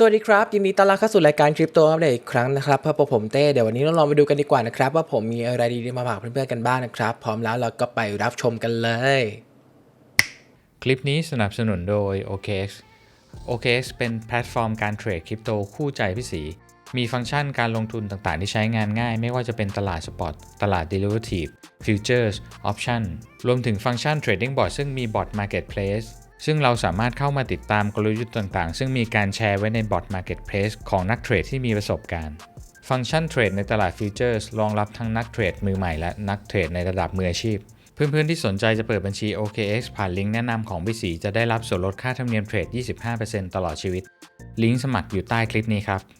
สวัสดีครับ ยินดีต้อนรับเข้าสู่รายการคริปโตอัปเดตอีกครั้งนะครับพบกับผมเต้เดี๋ยววันนี้เราลองไปดูกันดีกว่านะครับ ว่าผมมีอะไรดีๆมาฝากเพื่อนๆกันบ้างนะครับ พร้อมแล้วเราก็ไปรับชมกันเลย คลิปนี้สนับสนุนโดย OKX OKX เป็นแพลตฟอร์มการเทรดคริปโตคู่ใจพี่สีมีฟังก์ชันการลงทุนต่างๆ ที่ใช้งานง่าย ไม่ว่าจะเป็นตลาดสปอตตลาด Derivative Futures Option รวมถึงฟังก์ชัน Trading Bot ซึ่งมี Bot Marketplace ซึ่งเราสามารถเข้ามาติดตามกลยุทธ์ต่างๆ ซึ่งมีการแชร์ไว้ในบอท Marketplace ของนักเทรดที่มีประสบการณ์ ฟังก์ชันเทรดในตลาดฟิวเจอร์สรองรับทั้งนักเทรดมือใหม่และนักเทรดในระดับมืออาชีพ เพื่อนๆที่สนใจจะเปิดบัญชี OKX ผ่านลิงก์แนะนำของพี่สีจะได้รับส่วนลดค่าธรรมเนียมเทรด 25%ตลอดชีวิต ลิงก์สมัครอยู่ใต้คลิปนี้ครับ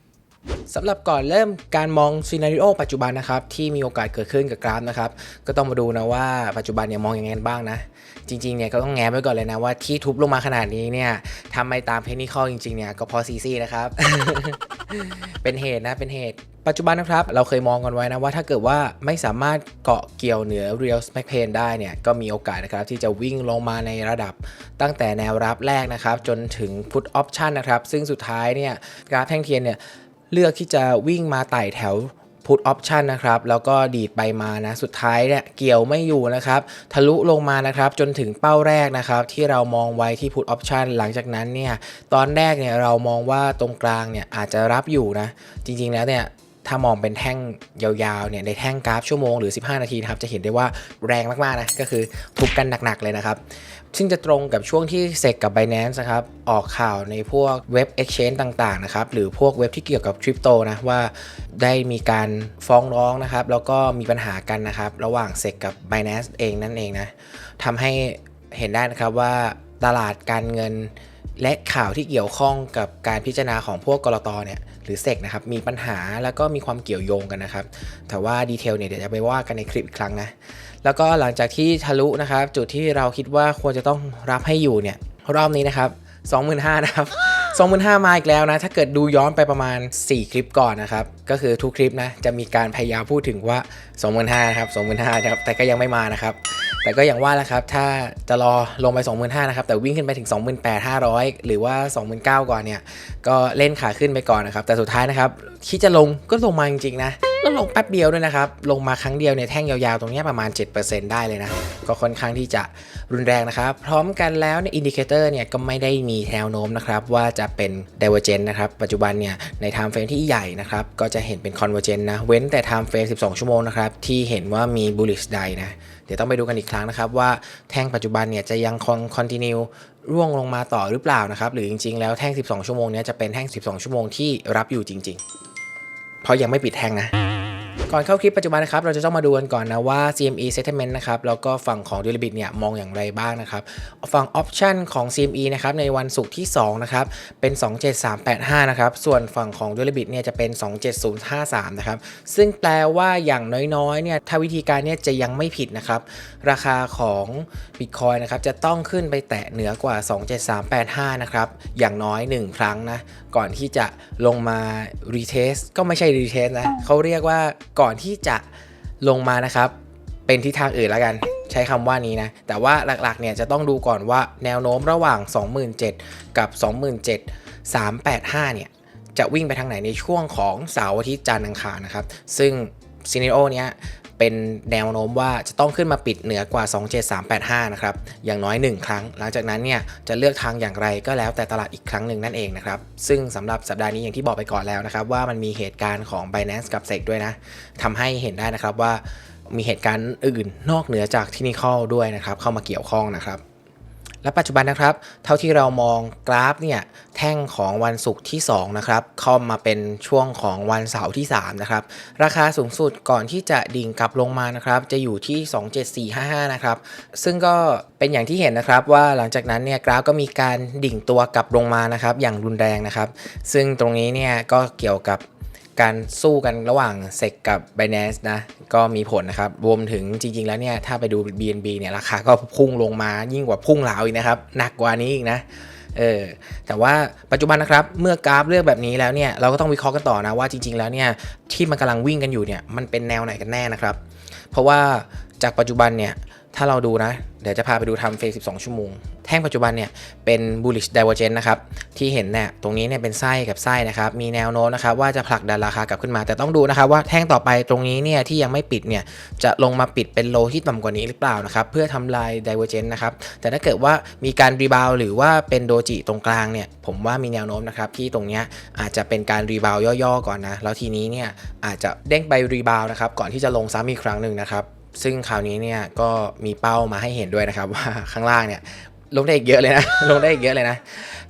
สำหรับก่อนเริ่มการมองซีนารีโอปัจจุบันนะครับที่มีโอกาสเกิดขึ้นกับกราฟนะครับก็ต้องมาดูนะว่าปัจจุบันเนี่ยมองยังไงบ้างนะ จริงๆเนี่ยก็ต้องแง้มไว้ก่อนเลยนะว่าที่ทุบลงมาขนาดนี้เนี่ยทำไม่ตามเทคนิคอลจริงๆเนี่ยก็เพอซีซีนะครับเป็นเหตุนะเป็นเหตุปัจจุบันนะครับ เราเคยมองกันไว้นะว่าถ้าเกิดว่าไม่สามารถเกาะเกี่ยวเหนือ Real s m a c p a n ได้เนี่ยก็มีโอกาสนะครับที่จะวิ่งลงมาในระดับตั้งแต่แนวรับแรกนะครับ จนถึง Put Option นะครับ ซึ่งสุดท้ายเนี่ยกราฟแท่งเทียนเนี่ย เลือกที่จะวิ่งมาไต่แถว Put Option นะครับแล้วก็ดีดไปมานะสุดท้ายเนี่ยเกี่ยวไม่อยู่นะครับทะลุลงมานะครับจนถึงเป้าแรกนะครับที่เรามองไว้ที่ Put Option หลังจากนั้นเนี่ยตอนแรกเนี่ยเรามองว่าตรงกลางเนี่ยอาจจะรับอยู่นะจริงๆแล้วเนี่ยถ้ามองเป็นแท่งยาวๆเนี่ยในแท่งกราฟชั่วโมงหรือ 15 นาทีนะครับจะเห็นได้ว่าแรงมากๆนะก็คือทุบกันหนักๆเลยนะครับ ซึ่งจะตรงกับช่วงที่เซกกับ Binance นะครับ ออกข่าวในพวกเว็บ Exchange ต่างๆนะครับ หรือพวกเว็บที่เกี่ยวกับคริปโตนะ ว่าได้มีการฟ้องร้องนะครับ แล้วก็มีปัญหากันนะครับ ระหว่างเซกกับ Binance เองนั่นเองนะทำให้เห็นได้นะครับว่าตลาดการเงิน และข่าวที่เกี่ยวข้องกับการพิจารณาของพวกกรตเนี่ยหรือเซกนะครับมีปัญหาแล้วก็มีความเกี่ยวโยงกันนะครับ แต่ว่าดีเทลเนี่ยเดี๋ยวจะไปว่ากันในคลิปอีกครั้งนะ แล้วก็หลังจากที่ทะลุนะครับ จุดที่เราคิดว่าควรจะต้องรับให้อยู่เนี่ยรอบนี้นะครับ 25,000นะครับ25,000มาอีกแล้วนะ ถ้าเกิดดูย้อนไปประมาณ 4 คลิปก่อนนะครับ ก็คือทุกคลิปนะ จะมีการพยายามพูดถึงว่า 25,000นะครับ25,000นะครับ แต่ก็ยังไม่มานะครับ แต่ก็อย่างว่าแหละครับ ถ้าจะรอลงไป 25,000นะครับ แต่วิ่งขึ้นไปถึง 28,500 หรือว่า 29,000ก่อนเนี่ย ก็เล่นขาขึ้นไปก่อนนะครับ แต่สุดท้ายนะครับคิดจะลงก็ลงมาจริงๆนะแล้วลงแป๊บเดียวด้วยนะครับ ลงมาครั้งเดียวเนี่ยแท่งยาวๆ ตรงนี้ประมาณ 7%ได้เลยนะ ก็ค่อนข้างที่จะรุนแรงนะครับ พร้อมกันแล้วในอินดิเคเตอร์เนี่ยก็ไม่ได้มีีแนวโน้มนะครับว่าจะเป็น divergent นะครับปัจจุบันเนี่ยใน time frame ที่ใหญ่นะครับก็จะเห็นเป็น convergent นะเว้นแต่ time frame 12 ชั่วโมงนะครับที่เห็นว่ามี bullish ใดนะเดี๋ยวต้องไปดูกันอีกครั้งนะครับว่าแท่งปัจจุบันเนี่ยจะยังคง continue ร่วงลงมาต่อหรือเปล่านะครับหรือจริงๆ แล้วแท่ง 12 ชั่วโมงนี้จะเป็นแท่ง 12 ชั่วโมงที่รับอยู่จริง ๆ เพราะยังไม่ปิดแท่งนะ ก่อนเข้าคลิปปัจจุบันนะครับเราจะต้องมาดูกันก่อนนะว่า CME Settlement นะครับแล้วก็ฝั่งของ d e l i b i t เนี่ยมองอย่างไรบ้างนะครับฝั่ง Option ของ CME นะครับในวันศุกร์ที่2นะครับเป็น 27385นะครับส่วนฝั่งของ d e l i b i t เนี่ยจะเป็น 27053นะครับซึ่งแปลว่าอย่างน้อยๆเนี่ยถ้าวิธีการเนี่ยจะยังไม่ผิดนะครับราคาของ Bitcoin นะครับจะต้องขึ้นไปแตะเหนือกว่า 27385นะครับอย่างน้อย 1 ครั้งนะก่อนที่จะลงมา retest ก็ไม่ใช่ retest นะเขาเรียกว่าก่อนที่จะลงมานะครับ เป็นทิศทางอื่นแล้วกัน ใช้คำว่านี้นะ แต่ว่าหลักๆเนี่ยจะต้องดูก่อนว่าแนวโน้มระหว่าง 27,000 กับ 27,385 เนี่ย จะวิ่งไปทางไหนในช่วงของเสาร์อาทิตย์จันทร์อังคารนะครับ ซึ่งซีนิโอเนี้ย เป็นแนวโน้มว่าจะต้องขึ้นมาปิดเหนือกว่า 27385 นะครับ อย่างน้อย 1 ครั้ง หลังจากนั้นเนี่ยจะเลือกทางอย่างไรก็แล้วแต่ตลาดอีกครั้งหนึ่งนั่นเองนะครับ ซึ่งสำหรับสัปดาห์นี้อย่างที่บอกไปก่อนแล้วนะครับ ว่ามันมีเหตุการณ์ของ Binance กับเซกด้วยนะทำให้เห็นได้นะครับว่ามีเหตุการณ์อื่นนอกเหนือจากที่นิคอลด้วยนะครับ เข้ามาเกี่ยวข้องนะครับ และปัจจุบันนะครับ เท่าที่เรามองกราฟเนี่ยแท่งของวันศุกร์ที่2นะครับเข้ามาเป็นช่วงของวันเสาร์ที่3นะครับราคาสูงสุดก่อนที่จะดิ่งกลับลงมานะครับจะอยู่ที่ 27455นะครับซึ่งก็เป็นอย่างที่เห็นนะครับว่าหลังจากนั้นเนี่ยกราฟก็มีการดิ่งตัวกลับลงมานะครับอย่างรุนแรงนะครับ ซึ่งตรงนี้เนี่ยก็เกี่ยวกับ การสู้กันระหว่างเซกกับ Binance นะก็มีผลนะครับ รวมถึงจริง ๆ แล้วเนี่ย ถ้าไปดู BNB เนี่ย ราคาก็พุ่งลงมายิ่งกว่าพุ่งเหลาอีกนะครับ หนักกว่านี้อีกนะเออแต่ว่าปัจจุบันนะครับ เมื่อกราฟเลือกแบบนี้แล้วเนี่ย เราก็ต้องวิเคราะห์กันต่อนะว่าจริง ๆ แล้วเนี่ย ที่มันกำลังวิ่งกันอยู่เนี่ย มันเป็นแนวไหนกันแน่นะครับ เพราะว่าจากปัจจุบันเนี่ย ถ้าเราดูนะ เดี๋ยวจะพาไปดูทำเฟส12 ชั่วโมง แท่งปัจจุบันเนี่ยเป็น bullish divergence นะครับ ที่เห็นเนี่ยตรงนี้เนี่ยเป็นไส้กับไส้นะครับ มีแนวโน้มนะครับว่าจะผลักดันราคากลับขึ้นมา แต่ต้องดูนะครับว่าแท่งต่อไปตรงนี้เนี่ยที่ยังไม่ปิดเนี่ยจะลงมาปิดเป็นโลที่ต่ำกว่านี้หรือเปล่านะครับ เพื่อทำลาย divergence นะครับ แต่ถ้าเกิดว่ามีการรีบาวหรือว่าเป็นโดจิตรงกลางเนี่ย ผมว่ามีแนวโน้มนะครับที่ตรงเนี้ยอาจจะเป็นการรีบาวย่อๆก่อนนะ แล้วทีนี้เนี่ยอาจจะเด้งไปรีบาวนะครับก่อนที่จะลงซ้ำอีกครั้งหนึ่งนะครับ ซึ่งคราวนี้เนี่ยก็มีเป้ามาให้เห็นด้วยนะครับว่าข้างล่างเนี่ย ลงได้อีกเยอะเลยนะ ลงได้อีกเยอะเลยนะ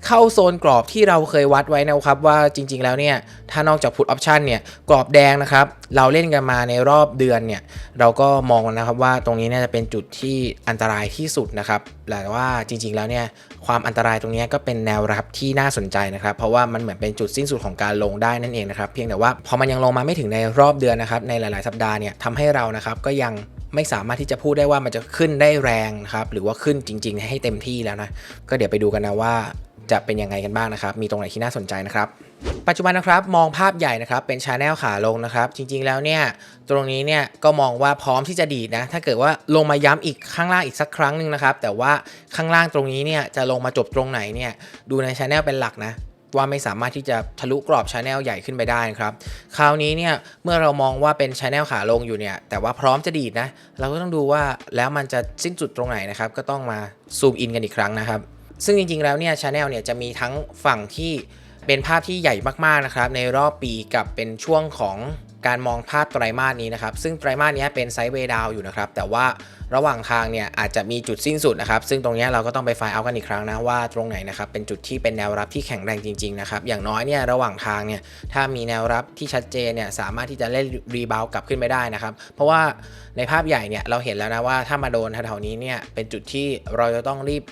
เข้าโซนกรอบที่เราเคยวัดไว้นะครับว่าจริง ๆ แล้วเนี่ย ถ้านอกจากพุทออปชันเนี่ยกรอบแดงนะครับ เราเล่นกันมาในรอบเดือนเนี่ย เราก็มองนะครับว่าตรงนี้เนี่ยจะเป็นจุดที่อันตรายที่สุดนะครับแต่ว่าจริง ๆ แล้วเนี่ยความอันตรายตรงนี้ก็เป็นแนวรับที่น่าสนใจนะครับ เพราะว่ามันเหมือนเป็นจุดสิ้นสุดของการลงได้นั่นเองนะครับ เพียงแต่ว่าพอมันยังลงมาไม่ถึงในรอบเดือนนะครับในหลาย ๆ สัปดาห์เนี่ยทำให้เรานะครับก็ยัง ไม่สามารถที่จะพูดได้ว่ามันจะขึ้นได้แรงนะครับ หรือว่าขึ้นจริง ๆ ให้เต็มที่แล้วนะ ก็เดี๋ยวไปดูกันนะว่าจะเป็นยังไงกันบ้างนะครับ มีตรงไหนที่น่าสนใจนะครับ ปัจจุบันนะครับมองภาพใหญ่นะครับ เป็นชาแนลขาลงนะครับ จริงๆแล้วเนี่ย ตรงนี้เนี่ยก็มองว่าพร้อมที่จะดีดนะ ถ้าเกิดว่าลงมาย้ำอีกข้างล่างอีกสักครั้งหนึ่งนะครับ แต่ว่าข้างล่างตรงนี้เนี่ยจะลงมาจบตรงไหนเนี่ย ดูในชาแนลเป็นหลักนะ ว่าไม่สามารถที่จะทะลุกรอบชาแนลใหญ่ขึ้นไปได้ครับ คราวนี้เนี่ยเมื่อเรามองว่าเป็นชาแนลขาลงอยู่เนี่ยแต่ว่าพร้อมจะดีดนะเราก็ต้องดูว่าแล้วมันจะสิ้นสุดตรงไหนนะครับก็ต้องมาซูมอินกันอีกครั้งนะครับ ซึ่งจริงๆแล้วเนี่ยชาแนลเนี่ยจะมีทั้งฝั่งที่เป็นภาพที่ใหญ่มากๆนะครับในรอบปีกับเป็นช่วงของการมองภาพไตรมาสนี้นะครับ ซึ่งไตรมาสนี้เป็นไซด์เวย์ดาวอยู่นะครับ แต่ว่า ระหว่างทางเนี่ยอาจจะมีจุดสิ้นสุดนะครับ ซึ่งตรงนี้เราก็ต้องไปไฟล์เอากันอีกครั้งนะว่าตรงไหนนะครับเป็นจุดที่เป็นแนวรับที่แข็งแรงจริงๆนะครับอย่างน้อยเนี่ยระหว่างทางเนี่ยถ้ามีแนวรับที่ชัดเจนเนี่ยสามารถที่จะเล่นรีบาวกลับขึ้นไปได้นะครับ เพราะว่าในภาพใหญ่เนี่ยเราเห็นแล้วนะว่าถ้ามาโดนแถวๆนี้เนี่ยเป็นจุดที่เราจะต้องรีบ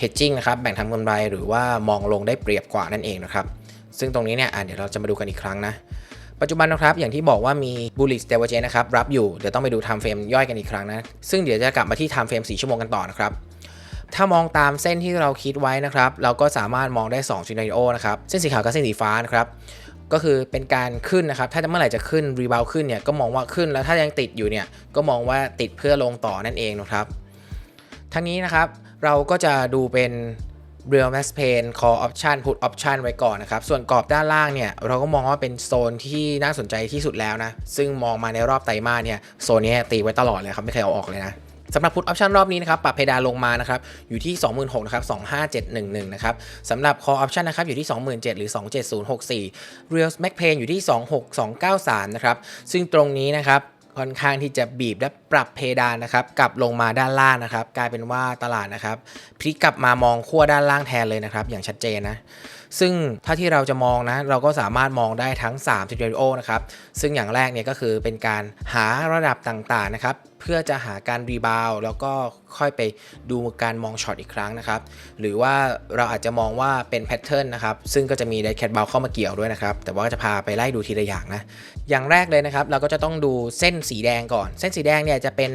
hedging นะครับแบ่งทำกำไรหรือว่ามองลงได้เปรียบกว่านั่นเองนะครับซึ่งตรงนี้เนี่ยเดี๋ยวเราจะมาดูกันอีกครั้งนะ ปัจจุบันนะครับอย่างที่บอกว่ามี bullish divergence นะครับรับอยู่เดี๋ยวต้องไปดู time frame ย่อยกันอีกครั้งนะ ซึ่งเดี๋ยวจะกลับมาที่ time frame 4ชั่วโมงกันต่อนะครับถ้ามองตามเส้นที่เราคิดไว้นะครับ เราก็สามารถมองได้2 scenario นะครับ เส้นสีขาวกับเส้นสีฟ้านะครับ ก็คือเป็นการขึ้นนะครับ ถ้าเมื่อไหร่จะขึ้นรีบาวขึ้นเนี่ยก็มองว่าขึ้นแล้วถ้ายังติดอยู่เนี่ยก็มองว่าติดเพื่อลงต่อนั่นเองนะครับ ทั้งนี้นะครับเราก็จะดูเป็น Real Max Pain Call Option Put Option ไว้ก่อนนะครับ ส่วนกรอบด้านล่างเนี่ย เราก็มองว่าเป็นโซนที่น่าสนใจที่สุดแล้วนะ ซึ่งมองมาในรอบไตรมาสเนี่ย โซนนี้ตีไว้ตลอดเลยครับ ไม่เคยเอาออกเลยนะสำหรับ Put Option รอบนี้นะครับปรับเพดานลงมานะครับอยู่ที่ 26,000นะครับ25711นะครับสำหรับ Call Option นะครับอยู่ที่ 27,000หรือ 27064 Real Max Pain อยู่ที่ 26293นะครับซึ่งตรงนี้นะครับ ค่อนข้างที่จะบีบและปรับเพดานนะครับกลับลงมาด้านล่างนะครับ กลายเป็นว่าตลาดนะครับพลิกกลับมามองขั้วด้านล่างแทนเลยนะครับ อย่างชัดเจนนะซึ่งถ้าที่เราจะมองนะเราก็สามารถมองได้ทั้ง3 s c e n a r i o นะครับซึ่งอย่างแรกเนี่ยก็คือเป็นการหาระดับต่างๆนะครับ พื่อจะหาการรีบาวแล้วก็ค่อยไปดูการมองช็อตอีกครั้งนะครับ หรือว่าเราอาจจะมองว่าเป็นแพทเทิร์นนะครับ ซึ่งก็จะมีไดแคทบาลเข้ามาเกี่ยวด้วยนะครับ แต่ว่าจะพาไปไล่ดูทีละอย่างนะ อย่างแรกเลยนะครับ เราก็จะต้องดูเส้นสีแดงก่อน เส้นสีแดงเนี่ยจะเป็น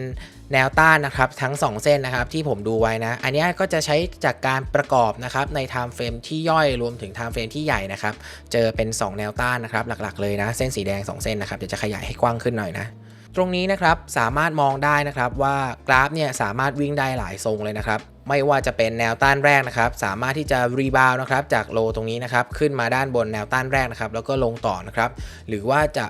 แนวต้านนะครับทั้ง 2 เส้นนะครับที่ผมดูไว้นะ อันนี้ก็จะใช้จากการประกอบนะครับใน time frame ที่ย่อยรวมถึง time frame ที่ใหญ่นะครับ เจอเป็น 2 แนวต้านนะครับหลักๆเลยนะ เส้นสีแดง 2 เส้นนะครับเดี๋ยวจะขยายให้กว้างขึ้นหน่อยนะ ตรงนี้นะครับสามารถมองได้นะครับว่ากราฟเนี่ยสามารถวิ่งได้หลายทรงเลยนะครับไม่ว่าจะเป็นแนวต้านแรกนะครับสามารถที่จะรีบาวนะครับจากโลตรงนี้นะครับขึ้นมาด้านบนแนวต้านแรกนะครับแล้วก็ลงต่อนะครับหรือว่าจะ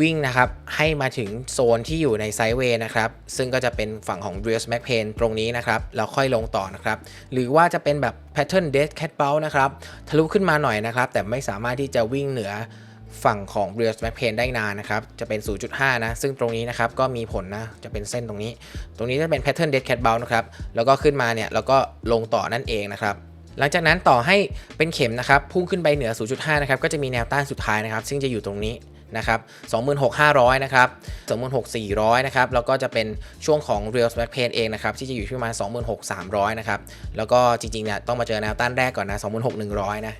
วิ่งนะครับให้มาถึงโซนที่อยู่ในไซด์เวย์นะครับซึ่งก็จะเป็นฝั่งของ r e a l Mac Pain ตรงนี้นะครับแล้วค่อยลงต่อนะครับหรือว่าจะเป็นแบบ Pattern Dead Cat b o u นะครับทะลุขึ้นมาหน่อยนะครับแต่ไม่สามารถที่จะวิ่งเหนือ ฝั่งของ Real Mac Pain ได้นานนะครับ จะเป็น 0.5 นะ ซึ่งตรงนี้นะครับ ก็มีผลนะ จะเป็นเส้นตรงนี้ ตรงนี้จะเป็น Pattern Dead Cat Bounce นะครับ แล้วก็ขึ้นมาเนี่ย แล้วก็ลงต่อนั่นเองนะครับ หลังจากนั้นต่อให้เป็นเข็มนะครับ พุ่งขึ้นไปเหนือ 0.5 นะครับ ก็จะมีแนวต้านสุดท้ายนะครับ ซึ่งจะอยู่ตรงนี้นะครับ26,500 นะครับ 26,400 นะครับ แล้วก็จะเป็นช่วงของ Real Mac Pain เองนะครับ ที่จะอยู่ที่ประมาณ26,300 นะครับ แล้วก็จริงๆเนี่ยต้องมาเจอแนวต้านแรกก่อนนะ 26,100 นะ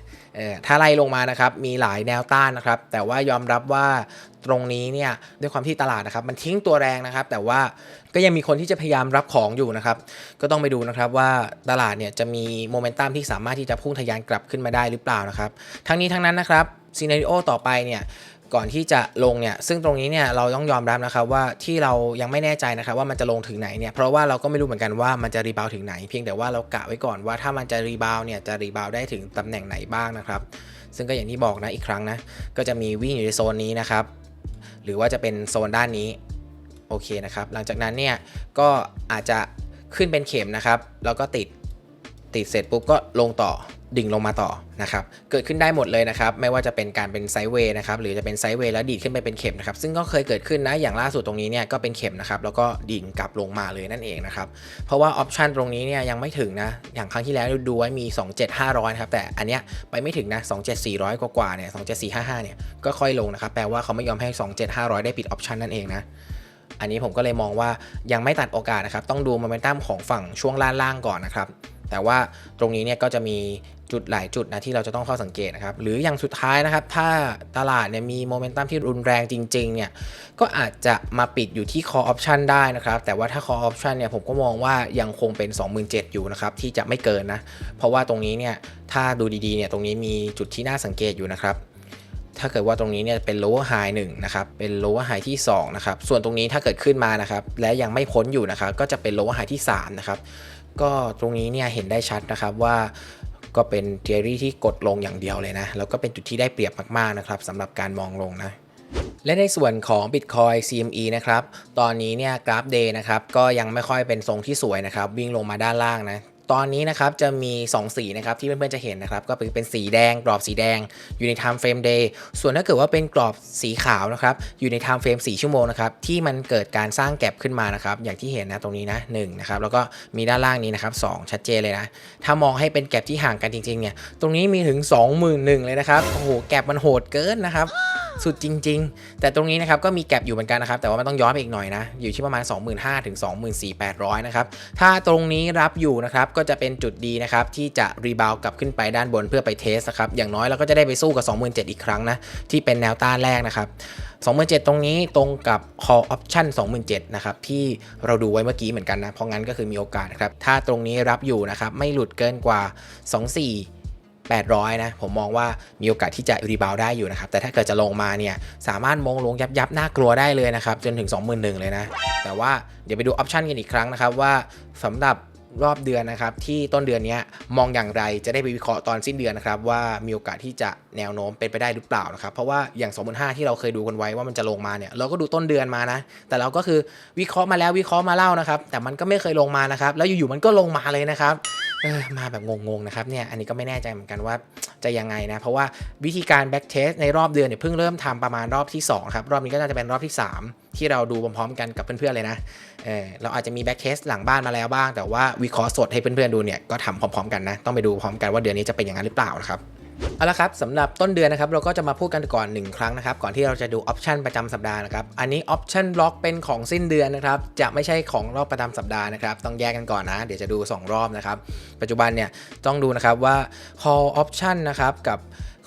ถ้าไล่ลงมานะครับมีหลายแนวต้านนะครับแต่ว่ายอมรับว่าตรงนี้เนี่ยด้วยความที่ตลาดนะครับมันทิ้งตัวแรงนะครับ แต่ว่าก็ยังมีคนที่จะพยายามรับของอยู่นะครับ ก็ต้องไปดูนะครับว่าตลาดเนี่ยจะมีโมเมนตัมที่สามารถที่จะพุ่งทะยานกลับขึ้นมาได้หรือเปล่านะครับ ทั้งนี้ทั้งนั้นนะครับซีนารีโอต่อไปเนี่ย ก่อนที่จะลงเนี่ยซึ่งตรงนี้เนี่ยเราต้องยอมรับนะครับว่าที่เรายังไม่แน่ใจนะครับว่ามันจะลงถึงไหนเนี่ยเพราะว่าเราก็ไม่รู้เหมือนกันว่ามันจะรีบาวถึงไหน เพียงแต่ว่าเรากะไว้ก่อนว่าถ้ามันจะรีบาวเนี่ยจะรีบาวได้ถึงตำแหน่งไหนบ้างนะครับซึ่งก็อย่างที่บอกนะอีกครั้งนะก็จะมีวิ่งอยู่ในโซนนี้นะครับหรือว่าจะเป็นโซนด้านนี้โอเคนะครับหลังจากนั้นเนี่ยก็อาจจะขึ้นเป็นเข็มนะครับแล้วก็ติดติดเสร็จปุ๊บก็ลงต่อ ดิ่งลงมาต่อนะครับเกิดขึ้นได้หมดเลยนะครับไม่ว่าจะเป็นการเป็นไซด์เวย์นะครับหรือจะเป็นไซด์เวย์แล้วดีดขึ้นไปเป็นเข็มนะครับซึ่งก็เคยเกิดขึ้นนะอย่างล่าสุดตรงนี้เนี่ยก็เป็นเข็มนะครับแล้วก็ดิ่งกลับลงมาเลยนั่นเองนะครับเพราะว่าออปชันตรงนี้เนี่ยยังไม่ถึงนะอย่างครั้งที่แล้วดูไว้มี 27500นะครับแต่อันเนี้ยไปไม่ถึงนะ27400 กว่าๆเนี่ย27455เนี่ยก็ค่อยลงนะครับแปลว่าเขาไม่ยอมให้ 27500 ได้ปิดออปชันนั่นเองนะอันนี้ผมก็เลยมองว่ายังไม่ตัดโอกาสนะครับต้องดูโมเมนตัมของฝั่งช่วงล่างๆก่อนนะครับ แต่ว่าตรงนี้เนี่ยก็จะมีจุดหลายจุดนะที่เราจะต้องเข้าสังเกตนะครับ หรืออย่างสุดท้ายนะครับ ถ้าตลาดเนี่ยมีโมเมนตัมที่รุนแรงจริงๆเนี่ยก็อาจจะมาปิดอยู่ที่ call option ได้นะครับ แต่ว่าถ้า call option เนี่ยผมก็มองว่ายังคงเป็น 27,000 อยู่นะครับ ที่จะไม่เกินนะ เพราะว่าตรงนี้เนี่ยถ้าดูดีๆเนี่ยตรงนี้มีจุดที่น่าสังเกตอยู่นะครับถ้าเกิดว่าตรงนี้เนี่ยเป็น lower high 1นะครับ เป็น lower high ที่2นะครับ ส่วนตรงนี้ถ้าเกิดขึ้นมานะครับ และยังไม่พ้นอยู่นะครับ ก็จะเป็น lower high ที่3นะครับ ก็ตรงนี้เนี่ยเห็นได้ชัดนะครับว่าก็เป็นเทอรี่ที่กดลงอย่างเดียวเลยนะ แล้วก็เป็นจุดที่ได้เปรียบมากๆนะครับสำหรับการมองลงนะและในส่วนของ Bitcoin CME นะครับ ตอนนี้เนี่ยกราฟ Day นะครับ ก็ยังไม่ค่อยเป็นทรงที่สวยนะครับ วิ่งลงมาด้านล่างนะ ตอนนี้นะครับจะมี 2 สีนะครับที่เพื่อนๆจะเห็นนะครับก็เป็นสีแดงกรอบสีแดงอยู่ใน time frame day ส่วนถ้าเกิดว่าเป็นกรอบสีขาวนะครับอยู่ใน time frame 4ชั่วโมงนะครับที่มันเกิดการสร้างแก็บขึ้นมานะครับอย่างที่เห็นนะตรงนี้นะ1นะครับแล้วก็มีด้านล่างนี้นะครับ2ชัดเจนเลยนะถ้ามองให้เป็นแก็บที่ห่างกันจริงๆเนี่ยตรงนี้มีถึง 21,000เลยนะครับโอ้โหแก็บมันโหดเกินนะครับสุดจริง ๆ แต่ตรงนี้นะครับก็มีแก็บอยู่เหมือนกันนะครับแต่ว่ามันต้องย้อนไปอีกหน่อยนะอยู่ที่ประมาณ 25,000ถึง24,800นะครับถ้าตรงนี้รับอยู่นะครับก็จะเป็นจุดดีนะครับที่จะรีบาวกลับขึ้นไปด้านบนเพื่อไปเทสนะครับอย่างน้อยเราก็จะได้ไปสู้กับ 27,000 อีกครั้งนะที่เป็นแนวต้านแรกนะครับ27,000 ตรงนี้ตรงกับ call option 27,000นะครับที่เราดูไว้เมื่อกี้เหมือนกันนะเพราะงั้นก็คือมีโอกาสครับถ้าตรงนี้รับอยู่นะครับไม่หลุดเกินกว่า 24 800 นะ ผมมองว่ามีโอกาสที่จะรีบาวได้อยู่นะครับ แต่ถ้าเกิดจะลงมาเนี่ย สามารถมองลงยับยับน่ากลัวได้เลยนะครับ จนถึง 21,000 เลยนะ แต่ว่าเดี๋ยวไปดูออปชันกันอีกครั้งนะครับ ว่าสำหรับ รอบเดือนนะครับที่ต้นเดือนนี้มองอย่างไรจะได้ไปวิเคราะห์ตอนสิ้นเดือนนะครับว่ามีโอกาสที่จะแนวโน้มเป็นไปได้หรือเปล่านะครับเพราะว่าอย่าง2 5 0 0ที่เราเคยดูกันไว้ว่ามันจะลงมาเนี่ยเราก็ดูต้นเดือนมานะ แต่เราก็คือวิเคราะห์มาแล้ววิเคราะห์มาเล่านะครับ แต่มันก็ไม่เคยลงมานะครับ แล้วอยู่ๆมันก็ลงมาเลยนะครับมาแบบงงๆนะครับเนี่ยอันนี้ก็ไม่แน่ใจเหมือนกันว่าจะยังไงนะ เพราะว่าวิธีการแบ็กเทสในรอบเดือนเนี่ยเพิ่งเริ่มทำประมาณรอบที่2ครับรอบนี้ก็น่าจะเป็นรอบที่ 3 ที่เราดูพร้อมๆกันกับเพื่อนๆเลยนะเออเราอาจจะมีแบ็กเทสหลังบ้านมาแล้วบ้าง แต่ว่าวิเคราะห์สดให้เพื่อนๆดูเนี่ยก็ทำพร้อมๆกันนะ ต้องไปดูพร้อมกันว่าเดือนนี้จะเป็นอย่างนั้นหรือเปล่านะครับเอาละครับสำหรับต้นเดือนนะครับเราก็จะมาพูดกันก่อน 1 ครั้งนะครับก่อนที่เราจะดูออปชันประจำสัปดาห์นะครับอันนี้ออปชันบล็อกเป็นของสิ้นเดือนนะครับจะไม่ใช่ของรอบประจำสัปดาห์นะครับต้องแยกกันก่อนนะ เดี๋ยวจะดู 2 รอบนะครับปัจจุบันเนี่ยต้องดูนะครับว่า call option นะครับกับ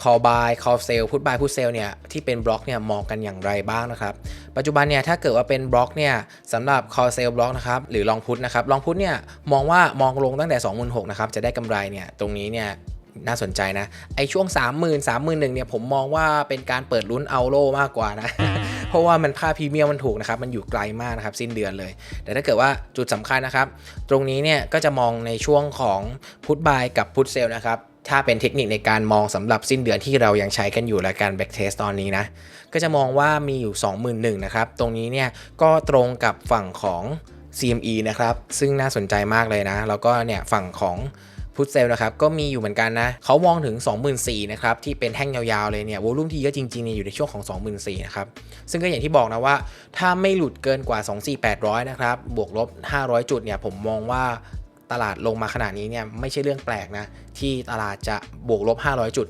call buy call sell put buy put sell เนี่ยที่เป็นบล็อกเนี่ยมองกันอย่างไรบ้างนะครับ ปัจจุบันเนี่ยถ้าเกิดว่าเป็นบล็อกเนี่ยสำหรับ call sell บล็อกนะครับหรือ long put นะครับ long put เนี่ยมองว่ามองลงตั้งแต่ 26,000นะครับจะได้กำไรเนี่ยตรงนี้เนี่ยน่าสนใจนะ ไอช่วง 3 0 0 0 0 3 1 0 0 0เนี่ยผมมองว่าเป็นการเปิดลุ้นเอาโลมากกว่านะ เพราะว่ามันค่าพรีเมียมมันถูกนะครับ มันอยู่ไกลมากนะครับ สิ้นเดือนเลย แต่ถ้าเกิดว่าจุดสำคัญนะครับ ตรงนี้เนี่ยก็จะมองในช่วงของพุทบายกับพุทเซลนะครับ ถ้าเป็นเทคนิคในการมองสำหรับสิ้นเดือนที่เรายังใช้กันอยู่และการแบ็กเทสตอนนี้นะ ก็จะมองว่ามีอยู่ 21,000นะครับ ตรงนี้เนี่ยก็ตรงกับฝั่งของ CME นะครับ ซึ่งน่าสนใจมากเลยนะ แล้วก็เนี่ยฝั่งของพุทเซลนะครับ ก็มีอยู่เหมือนกันนะ เขามองถึง 24,000นะครับ ที่เป็นแท่งยาวๆเลยเนี่ยวอลุ่มที่เยอะจริงๆเนี่ยอยู่ในช่วงของ 24,000นะครับ ซึ่งก็อย่างที่บอกนะว่า ถ้าไม่หลุดเกินกว่า 24,800 นะครับ บวกลบ 500 จุดเนี่ย ผมมองว่า ตลาดลงมาขนาดนี้เนี่ยไม่ใช่เรื่องแปลกนะ ที่ตลาดจะบวกลบ 500 จุด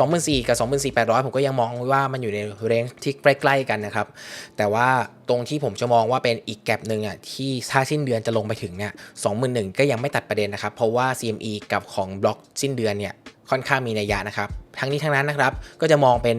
24,000 กับ 24,800 ผมก็ยังมองว่ามันอยู่ในเรนจ์ที่ใกล้ ๆ กันนะครับ แต่ว่าตรงที่ผมจะมองว่าเป็นอีกแกลบหนึ่งอะที่ถ้าสิ้นเดือนจะลงไปถึงเนี่ย21,000 ก็ยังไม่ตัดประเด็นนะครับ เพราะว่า CME กับของบล็อกสิ้นเดือนเนี่ย ค่อนข้างมีนัยยะนะครับ ทั้งนี้ทั้งนั้นนะครับ ก็จะมองเป็น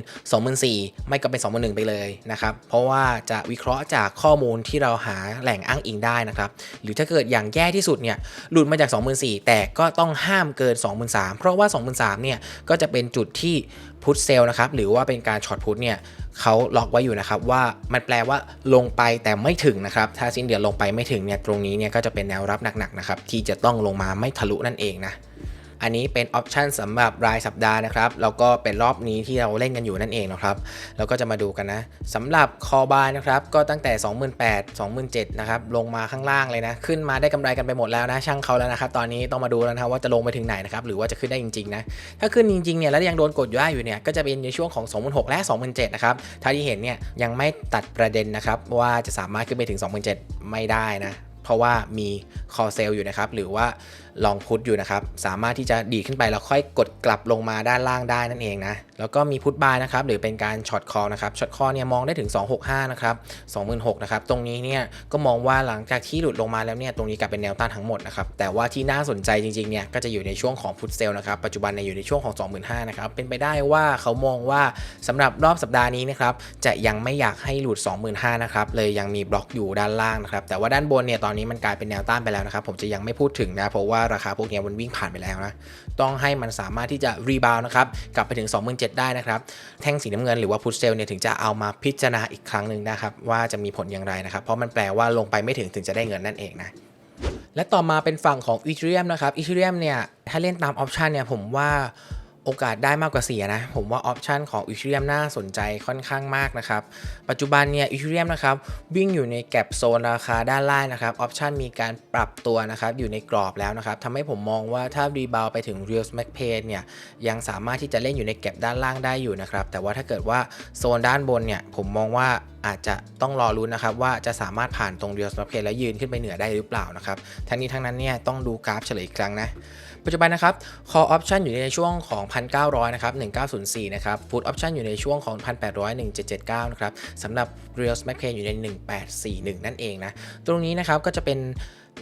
24,000ไม่ก็เป็น 21,000ไปเลยนะครับ เพราะว่าจะวิเคราะห์จากข้อมูลที่เราหาแหล่งอ้างอิงได้นะครับ หรือถ้าเกิดอย่างแย่ที่สุดเนี่ย หลุดมาจาก 24,000แต่ก็ต้องห้ามเกิน 23,000เพราะว่า 23,000เนี่ย ก็จะเป็นจุดที่พุทเซลนะครับ หรือว่าเป็นการช็อตพุทเนี่ยเขาล็อกไว้อยู่นะครับว่ามันแปลว่าลงไปแต่ไม่ถึงนะครับ ถ้าสิ้นเดือนลงไปไม่ถึงเนี่ย ตรงนี้เนี่ยก็จะเป็นแนวรับหนักๆนะครับ ที่จะต้องลงมาไม่ทะลุนั่นเองนะ อันนี้เป็นออปชันสำหรับรายสัปดาห์นะครับแล้วก็เป็นรอบนี้ที่เราเล่นกันอยู่นั่นเองนะครับแล้วก็จะมาดูกันนะสำหรับคอบายนะครับก็ตั้งแต่ 28,000 27,000นะครับลงมาข้างล่างเลยนะ ขึ้นมาได้กำไรกันไปหมดแล้วนะ ช่างเขาแล้วนะครับตอนนี้ต้องมาดูแล้วนะว่าจะลงไปถึงไหนนะครับหรือว่าจะขึ้นได้จริงๆนะถ้าขึ้นจริงๆเนี่ยแล้วยังโดนกดย่ายอยู่เนี่ยก็จะเป็นในช่วงของ 26,000 และ 27,000นะครับถ้าที่เห็นเนี่ยยังไม่ตัดประเด็นนะครับว่าจะสามารถขึ้นไปถึง 27,000 ไม่ได้นะเพราะว่ามีคอเซลอยู่นะครับหรือว่าลองพุทอยู่นะครับ สามารถที่จะดีขึ้นไปแล้วค่อยกดกลับลงมาด้านล่างได้นั่นเองนะ แล้วก็มีพุทบายนะครับหรือเป็นการช็อตคอนะครับ ช็อตคอเนี่ยมองได้ถึง 265 นะครับ 26,000นะครับ ตรงนี้เนี่ยก็มองว่าหลังจากที่หลุดลงมาแล้วเนี่ย ตรงนี้กลายเป็นแนวต้านทั้งหมดนะครับ แต่ว่าที่น่าสนใจจริงๆ เนี่ย ก็จะอยู่ในช่วงของพุทเซลนะครับ ปัจจุบันเนี่ยอยู่ในช่วงของ 25,000นะครับ เป็นไปได้ว่าเขามองว่าสำหรับรอบสัปดาห์นี้นะครับ จะยังไม่อยากให้หลุด 25,000นะครับ เลยยังมีบล็อกอยู่ด้านล่างนะครับ แต่ว่าด้านบนเนี่ยตอนนี้มันกลายเป็นแนวต้านไปแล้วนะครับ ผมจะยังไม่พูดถึงนะเพราะว่าราคาพวกนี้มันวิ่งผ่านไปแล้วนะต้องให้มันสามารถที่จะรีบาวนะครับกลับไปถึง 27,000ได้นะครับแท่งสีน้ำเงินหรือว่าพุทเซลเนี่ยถึงจะเอามาพิจารณาอีกครั้งหนึ่งนะครับว่าจะมีผลอย่างไรนะครับเพราะมันแปลว่าลงไปไม่ถึงถึงจะได้เงินนั่นเองนะและต่อมาเป็นฝั่งของอีเทเรียมนะครับอีเทเรียมเนี่ยถ้าเล่นตามออปชันเนี่ยผมว่า โอกาสได้มากกว่าเสียนะ ผมว่าออปชันของอีเทเรียมน่าสนใจค่อนข้างมากนะครับ ปัจจุบันเนี่ยอีเทเรียมนะครับวิ่งอยู่ในแก็บโซนราคาด้านล่างนะครับออปชันมีการปรับตัวนะครับอยู่ในกรอบแล้วนะครับทำให้ผมมองว่าถ้ารีบาวไปถึง Real m a c p a y เนี่ยยังสามารถที่จะเล่นอยู่ในแก็บด้านล่างได้อยู่นะครับแต่ว่าถ้าเกิดว่าโซนด้านบนเนี่ยผมมองว่าอาจจะต้องรอรุ้นนะครับว่าจะสามารถผ่านตรง Real m a c p a y แล้วยืนขึ้นไปเหนือได้หรือเปล่านะครับทั้งนี้ทั้งนั้นเนี่ยต้องดูกราฟเฉลยอีกครั้งนะ ปัจจุบันนะครับ call option อยู่ในช่วงของ 1,900 นะครับ 1904 นะครับ put option อยู่ในช่วงของ 1,800 1779 นะครับสำหรับ real s m a c p a y อยู่ใน 1841 นั่นเองนะ ตรงนี้นะครับก็จะเป็น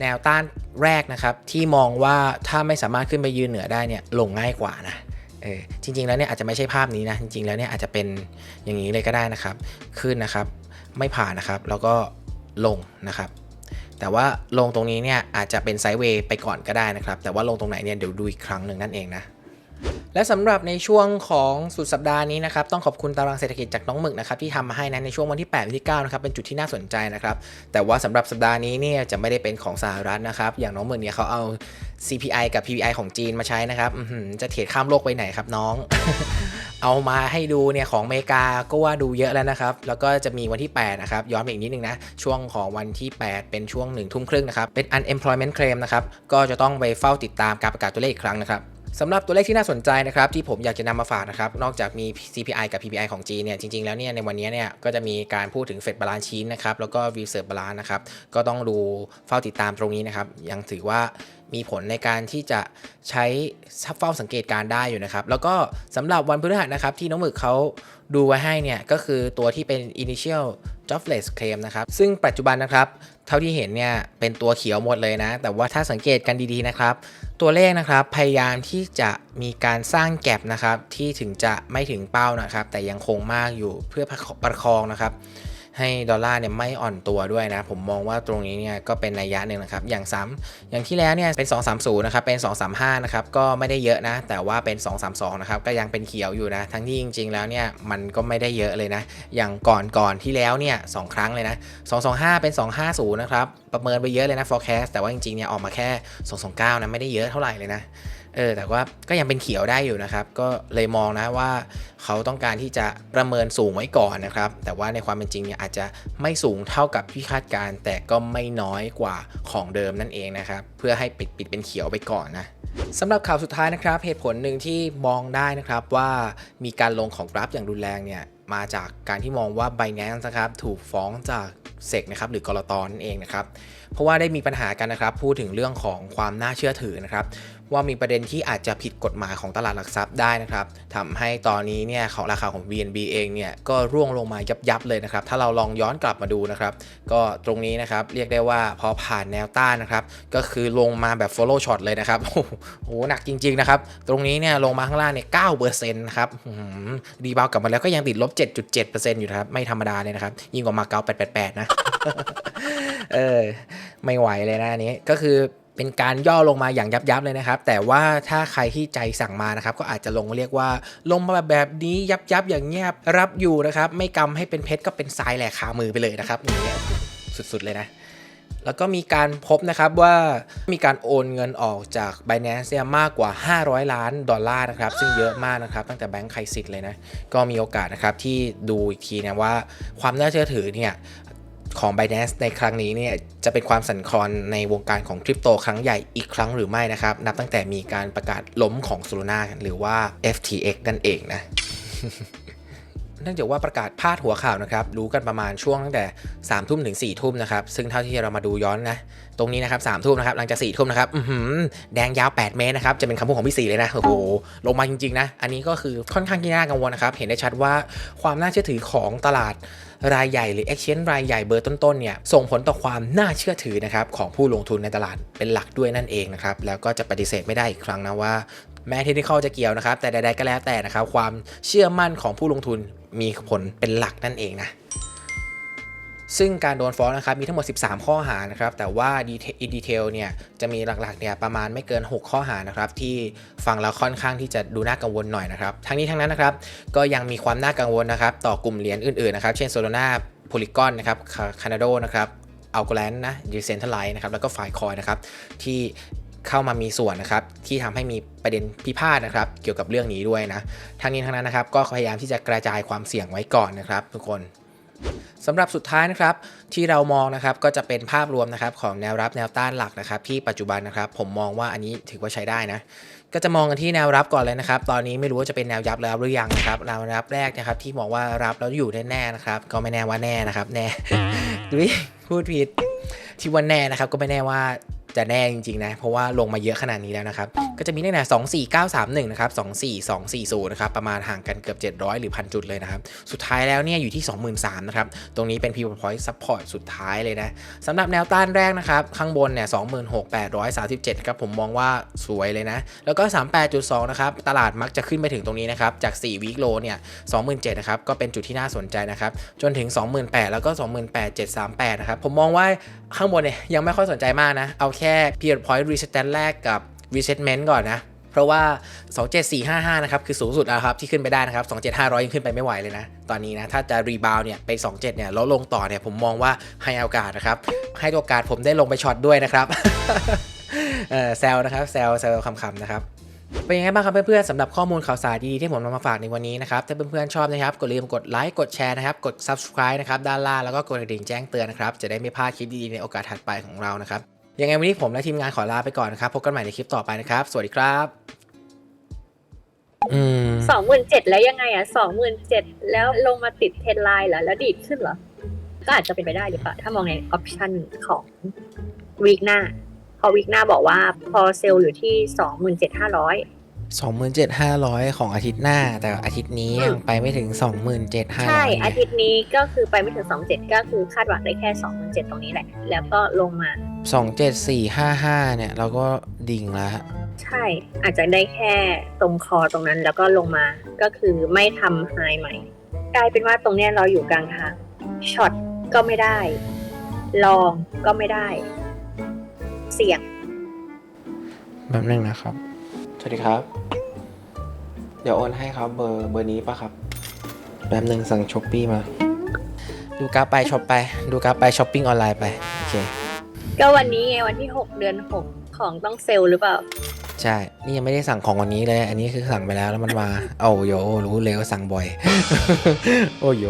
แนวต้านแรกนะครับ ที่มองว่าถ้าไม่สามารถขึ้นไปยืนเหนือได้เนี่ยลงง่ายกว่านะเออจริง ๆ แล้วเนี่ยอาจจะไม่ใช่ภาพนี้นะ จริง ๆ แล้วเนี่ยอาจจะเป็นอย่างนี้เลยก็ได้นะครับ ขึ้นนะครับ ไม่ผ่านนะครับ แล้วก็ลงนะครับ แต่ว่าลงตรงนี้เนี่ยอาจจะเป็นไซด์เวย์ไปก่อนก็ได้นะครับ แต่ว่าลงตรงไหนเนี่ยเดี๋ยวดูอีกครั้งหนึ่งนั่นเองนะและสำหรับในช่วงของสุดสัปดาห์นี้นะครับต้องขอบคุณตารางเศรษฐกิจจากน้องหมึกนะครับที่ทำมาให้นะในช่วงวันที่8วันที่9นะครับเป็นจุดที่น่าสนใจนะครับแต่ว่าสำหรับสัปดาห์นี้เนี่ยจะไม่ได้เป็นของสหรัฐนะครับอย่างน้องหมึกเนี่ยเขาเอา CPI กับ PPI ของจีนมาใช้นะครับจะเทรดข้ามโลกไปไหนครับน้อง เอามาให้ดูเนี่ยของอเมริกาก็ว่าดูเยอะแล้วนะครับ แล้วก็จะมีวันที่ 8 นะครับ ย้อนไปอีกนิดนึงนะ ช่วงของวันที่ 8 เป็นช่วง1ทุ่มครึ่งนะครับ เป็น unemployment claim นะครับ ก็จะต้องไปเฝ้าติดตามการประกาศตัวเลขอีกครั้งนะครับสำหรับตัวเลขที่น่าสนใจนะครับที่ผมอยากจะนำมาฝากนะครับนอกจากมี CPI กับ PPI ของจีนเนี่ยจริงๆแล้วเนี่ยในวันนี้เนี่ยก็จะมีการพูดถึงเฟดบาลานซ์ชีนนะครับแล้วก็ Reserve Balance นะครับก็ต้องดูเฝ้าติดตามตรงนี้นะครับยังถือว่า มีผลในการที่จะใช้เฝ้าสังเกตการได้อยู่นะครับ แล้วก็สำหรับวันพฤหัสนะครับที่น้องหมึกเขาดูไว้ให้เนี่ย ก็คือตัวที่เป็น initial jobless claim นะครับ ซึ่งปัจจุบันนะครับ เท่าที่เห็นเนี่ย เป็นตัวเขียวหมดเลยนะ แต่ว่าถ้าสังเกตกันดีๆนะครับ ตัวเลขนะครับ พยายามที่จะมีการสร้างแก็บนะครับ ที่ถึงจะไม่ถึงเป้านะครับ แต่ยังคงมากอยู่เพื่อประคองนะครับ ให้ดอลลาร์เนี่ยไม่อ่อนตัวด้วยนะ ผมมองว่าตรงนี้เนี่ยก็เป็นนัยยะหนึ่งนะครับ อย่างซ้ำอย่างที่แล้วเนี่ยเป็น 230 นะครับ เป็น 235 นะครับ ก็ไม่ได้เยอะนะ แต่ว่าเป็น 232 นะครับ ก็ยังเป็นเขียวอยู่นะ ทั้งที่จริง ๆ แล้วเนี่ยมันก็ไม่ได้เยอะเลยนะ อย่างก่อนก่อนที่แล้วเนี่ยสองครั้งเลยนะ 225 เป็น 250 นะครับ ประเมินไปเยอะเลยนะ forecast แต่ว่าจริงๆเนี่ยออกมาแค่ 229 นะ ไม่ได้เยอะเท่าไหร่เลยนะ เออแต่ว่าก็ยังเป็นเขียวได้อยู่นะครับ ก็เลยมองนะว่าเขาต้องการที่จะประเมินสูงไว้ก่อนนะครับ แต่ว่าในความเป็นจริงเนี่ยอาจจะไม่สูงเท่ากับที่คาดการณ์แต่ก็ไม่น้อยกว่าของเดิมนั่นเองนะครับ เพื่อให้ปิดปิดเป็นเขียวไปก่อนนะสำหรับข่าวสุดท้ายนะครับ เหตุผลหนึ่งที่มองได้นะครับว่ามีการลงของกราฟอย่างรุนแรงเนี่ยมาจากการที่มองว่า Binance นะครับถูกฟ้องจากเซกนะครับหรือกรตอนนั่นเองนะครับ เพราะว่าได้มีปัญหากันนะครับ พูดถึงเรื่องของความน่าเชื่อถือนะครับ ว่ามีประเด็นที่อาจจะผิดกฎหมายของตลาดหลักทรัพย์ได้นะครับทำให้ตอนนี้เนี่ยของราคาของ BNB เองเนี่ยก็ร่วงลงมายับยับเลยนะครับ ถ้าเราลองย้อนกลับมาดูนะครับ ก็ตรงนี้นะครับเรียกได้ว่าพอผ่านแนวต้านนะครับ ก็คือลงมาแบบ follow shot เลยนะครับ โอ้โหหนักจริง ๆ นะครับ ตรงนี้เนี่ยลงมาข้างล่างเนี่ย9เปอร์เซ็นต์นะครับดีบาวกลับมาแล้วก็ยังติดลบ 7.7%อยู่นะครับ ไม่ธรรมดาเลยนะครับ ยิ่งกว่ามาเก๊า888 นะ เออ ไม่ไหวเลยนะอันนี้ก็คือ เป็นการย่อลงมาอย่างยับยับเลยนะครับ แต่ว่าถ้าใครที่ใจสั่งมานะครับ ก็อาจจะลงเรียกว่า ลงมาแบบแบบนี้ยับยับอย่างเงียบรับอยู่นะครับ ไม่กำให้เป็นเพชรก็เป็นทรายแหลกขามือไปเลยนะครับอย่างเงี้ยสุดๆเลยนะแล้วก็มีการพบนะครับว่ามีการโอนเงินออกจาก Binance เนี่ยมากกว่า 500 ล้านดอลลาร์นะครับ ซึ่งเยอะมากนะครับ ตั้งแต่แบงก์ไคสิตเลยนะ ก็มีโอกาสนะครับที่ดูอีกทีนะว่าความน่าเชื่อถือเนี่ย ของ Binance ในครั้งนี้เนี่ยจะเป็นความสั่นคลอนในวงการของคริปโตครั้งใหญ่อีกครั้งหรือไม่นะครับ นับตั้งแต่มีการประกาศล้มของ Solana หรือว่า FTX นั่นเองนะ เนื่องจากว่าประกาศพาดหัวข่าวนะครับรู้กันประมาณช่วงตั้งแต่3ามทุ่มถึง4ี่ทุ่มนะครับซึ่งเท่าที่เรามาดูย้อนนะตรงนี้นะครับสามทุ่มนะครับหลังจาก4ี่ทุ่มนะครับอื้อหือแดงยาว 8 เมตรนะครับจะเป็นคำพูดของพี่สีเลยนะโอ้โหลงมาจริงๆนะอันนี้ก็คือค่อนข้างที่น่ากังวลนะครับเห็นได้ชัดว่าความน่าเชื่อถือของตลาดรายใหญ่หรือ exchange รายใหญ่เบอร์ต้นๆเนี่ยส่งผลต่อความน่าเชื่อถือนะครับของผู้ลงทุนในตลาดเป็นหลักด้วยนั่นเองนะครับแล้วก็จะปฏิเสธไม่ได้อีกครั้งนะว่า แม้เทคนิคจะเกี่ยวนะครับ แต่ใดๆก็แล้วแต่นะครับ ความเชื่อมั่นของผู้ลงทุนมีผลเป็นหลักนั่นเองนะซึ่งการโดนฟ้องนะครับมีทั้งหมด 13 ข้อหานะครับแต่ว่าดีเทลเนี่ยจะมีหลักๆเนี่ยประมาณไม่เกิน 6 ข้อหานะครับที่ฟังแล้วค่อนข้างที่จะดูน่ากังวลหน่อยนะครับทั้งนี้ทั้งนั้นนะครับก็ยังมีความน่ากังวลนะครับต่อกลุ่มเหรียญอื่นๆนะครับเช่น Solana Polygon นะครับคานาโดนะครับ a l g o l a n นะ Decentralize นะครับแล้วก็ Filecoin นะครับที่ เข้ามามีส่วนนะครับที่ทำให้มีประเด็นพิพาทนะครับ เกี่ยวกับเรื่องนี้ด้วยนะทั้งนี้ทั้งนั้นนะครับ ก็พยายามที่จะกระจายความเสี่ยงไว้ก่อนนะครับ ทุกคนสำหรับสุดท้ายนะครับที่เรามองนะครับก็จะเป็นภาพรวมนะครับของแนวรับแนวต้านหลักนะครับ ที่ปัจจุบันนะครับผมมองว่าอันนี้ถือว่าใช้ได้นะก็จะมองกันที่แนวรับก่อนเลยนะครับ ตอนนี้ไม่รู้ว่าจะเป็นแนวยับแล้วหรือยังนะครับแนวรับแรกนะครับ ที่บอกว่ารับแล้วอยู่แน่ๆนะครับก็ไม่แน่ว่าแน่นะครับแน่ดุยพูดผิดที่ว่าแน่นะครับก็ไม่แน่ว่า จะแน่จริงๆนะ เพราะว่าลงมาเยอะขนาดนี้แล้วนะครับ ก็จะมีตั้งแต่24931นะครับ24240นะครับ ประมาณห่างกันเกือบ700หรือพันจุดเลยนะครับ สุดท้ายแล้วเนี่ยอยู่ที่23,000นะครับ ตรงนี้เป็น pivot point support สุดท้ายเลยนะสำหรับแนวต้านแรกนะครับ ข้างบนเนี่ย26,837ครับผมมองว่าสวยเลยนะ แล้วก็38.2นะครับ ตลาดมักจะขึ้นไปถึงตรงนี้นะครับ จาก4 week low เนี่ย27,000นะครับ ก็เป็นจุดที่น่าสนใจนะครับ จนถึง28,000แล้วก็28,738นะครับ ผมมองว่าข้างบนเนี่ยยังไม่ค่อยสนใจมากนะ เอาแค่ period point reset แรกกับ resetment ก่อนนะ เพราะว่า 27455 นะครับ คือสูงสุดแล้วครับ ที่ขึ้นไปได้นะครับ 27500 ยังขึ้นไปไม่ไหวเลยนะ ตอนนี้นะ ถ้าจะรีบาวเนี่ยไป 27 เนี่ยแล้วลงต่อเนี่ยผมมองว่าให้โอกาสนะครับ ให้โอกาสผมได้ลงไปช็อตด้วยนะครับเออแซวนะครับแซวแซวคำๆนะครับ เป็นยังไงบ้างครับเพื่อนๆสำหรับข้อมูลข่าวสารดีๆที่ผมนำมาฝากในวันนี้นะครับถ้าเพื่อนๆชอบนะครับกดลืมกดไลค์กดแชร์นะครับกด subscribe นะครับด้านล่างแล้วก็กดกระดิ่งแจ้งเตือนนะครับจะได้ไม่พลาดคลิปดีๆในโอกาสถัดไปของเรานะครับยังไงวันนี้ผมและทีมงานขอลาไปก่อนนะครับพบกันใหม่ในคลิปต่อไปนะครับ สวัสดีครับอืมสองหมื่นเจ็ดแล้วยังไงอะสองหมื่นเจ็ดแล้วลงมาติดเทรนไลน์เหรอแล้วดีดขึ้นเหรอ ก็อาจจะเป็นไปได้หรือเปล่าถ้ามองในออปชันของวีคหน้า พอวีคหน้าบอกว่าพอเซลล์อยู่ที่สองหมื่นเจ็ดห้าร้อย27,500ของอาทิตย์หน้า แต่อาทิตย์นี้ยังไปไม่ถึง27,500ใช่ อาทิตย์นี้ก็คือไปไม่ถึงสองเจ็ดก็คือคาดหวังได้แค่สองหมื่นเจ็ดตรงนี้แหละ แล้วก็ลงมา27455เนี่ย เราก็ดิ่งแล้วฮะใช่ อาจจะได้แค่ตรงคอตรงนั้นแล้วก็ลงมาก็คือไม่ทำไฮใหม่ กลายเป็นว่าตรงเนี้ยเราอยู่กลางทางช็อตก็ไม่ได้ ลองก็ไม่ได้ เสี่ยง แบบนึงนะครับ สวัสดีครับ เดี๋ยวโอนให้ครับเบอร์เบอร์นี้ปะครับ แป๊บนึงสั่งช้อปปี้มา ดูกราฟไปช็อปไป ดูกราฟไปช้อปปิ้งออนไลน์ไป โอเค ก็วันนี้ไงวันที่ 6 เดือน 6 ของต้องเซลล์หรือเปล่า ใช่ นี่ยังไม่ได้สั่งของวันนี้เลย อันนี้คือสั่งไปแล้วแล้วมันมา โอ้โย รู้เลยว่าสั่งบ่อย โอ้โย